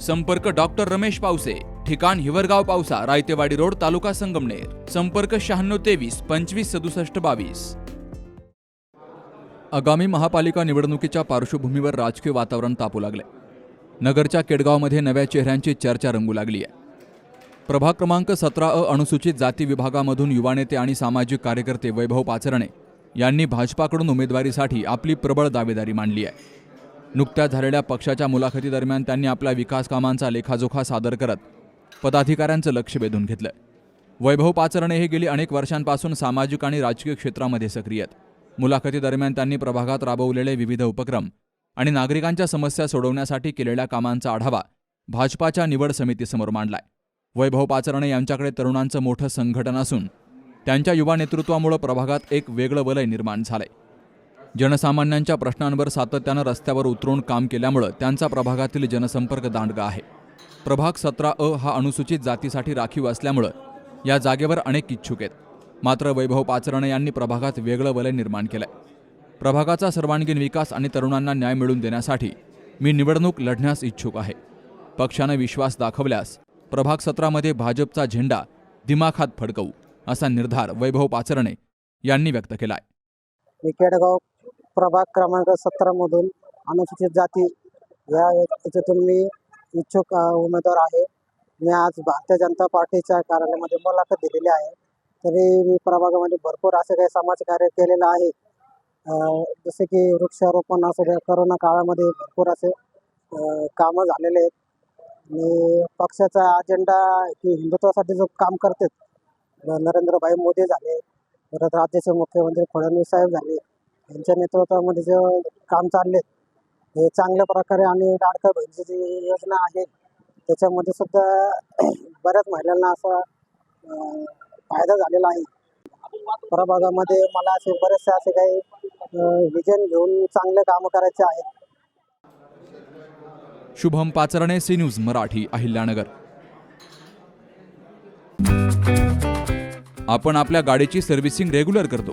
संपर्क डॉक्टर रमेश पावसे ठिकाण हिवरगाव पावसा रायतेवाडी रोड तालुका संगमनेर. संपर्क शहाण्णव तेवीस पंचवीस सदुसष्ट बावीस. आगामी महापालिका निवडणुकीच्या पार्श्वभूमीवर राजकीय वातावरण तापू लागले. नगरच्या केडगावमध्ये नव्या चेहऱ्यांची चर्चा रंगू लागली आहे. प्रभाग क्रमांक सतरा अ अनुसूचित जाती विभागामधून युवा नेते आणि सामाजिक कार्यकर्ते वैभव पाचरणे यांनी भाजपाकडून उमेदवारीसाठी आपली प्रबळ दावेदारी मांडली आहे. नुकत्याच झालेल्या पक्षाच्या मुलाखतीदरम्यान त्यांनी आपल्या विकास कामांचा लेखाजोखा सादर करत पदाधिकाऱ्यांचं लक्ष वेधून घेतलं वैभव पाचरणे हे गेली अनेक वर्षांपासून सामाजिक आणि राजकीय क्षेत्रामध्ये सक्रिय आहेत. मुलाखतीदरम्यान त्यांनी प्रभागात राबवलेले विविध उपक्रम आणि नागरिकांच्या समस्या सोडवण्यासाठी केलेल्या कामांचा आढावा भाजपाच्या निवड समितीसमोर मांडलाय. वैभव पाचरणे यांच्याकडे तरुणांचं मोठं संघटन असून त्यांच्या युवा नेतृत्वामुळे प्रभागात एक वेगळं वलय निर्माण झालंय. जनसामान्यांच्या प्रश्नांवर सातत्यानं रस्त्यावर उतरून काम केल्यामुळं त्यांचा प्रभागातील जनसंपर्क दांडगा आहे. प्रभाग सतरा अ हा अनुसूचित जातीसाठी राखीव असल्यामुळं या जागेवर अनेक इच्छुक आहेत. मात्र वैभव पाचरणे यांनी प्रभागात वेगळं वलय निर्माण केलंय. प्रभागाचा सर्वांगीण विकास आणि तरुणांना न्याय मिळवून देण्यासाठी मी निवडणूक लढण्यास इच्छुक आहे. पक्षानं विश्वास दाखवल्यास प्रभाग सत्रामध्ये भाजपचा झेंडा दिमाखात फडकवू असा निर्धार वैभव पाचरणे यांनी व्यक्त केलाय. आहे प्रभाग क्रमांक सतरामधून अनुसूचित जाती या याच्यातून मी इच्छुक उमेदवार आहे. मी आज भारतीय जनता पार्टीच्या कार्यालयामध्ये मुलाखत दिलेली आहे. तरी मी प्रभागामध्ये भरपूर असे काही समाजकार्य केलेलं आहे. जसे की वृक्षारोपण असू द्या करोना काळामध्ये भरपूर असे कामं झालेले आहेत. आणि पक्षाचा अजेंडा की हिंदुत्वासाठी जो काम करतात नरेंद्रभाई मोदी झाले परत राज्याचे मुख्यमंत्री फडणवीस साहेब झाले यांच्या नेतृत्वामध्ये जे काम चालले हे चांगल्या प्रकारे आणि लाडका बहिणीची जी योजना आहे त्याच्यामध्ये सुद्धा बऱ्याच महिलांना असा फायदा झालेला आहे. प्रभागामध्ये मला असे बरेचसे असे काही विजन घेऊन चांगले कामं करायचे आहेत. Shubham Pacharne C news Marathi Ahilyanagar. आपण आपल्या गाडीची सर्व्हिसिंग रेग्युलर करतो.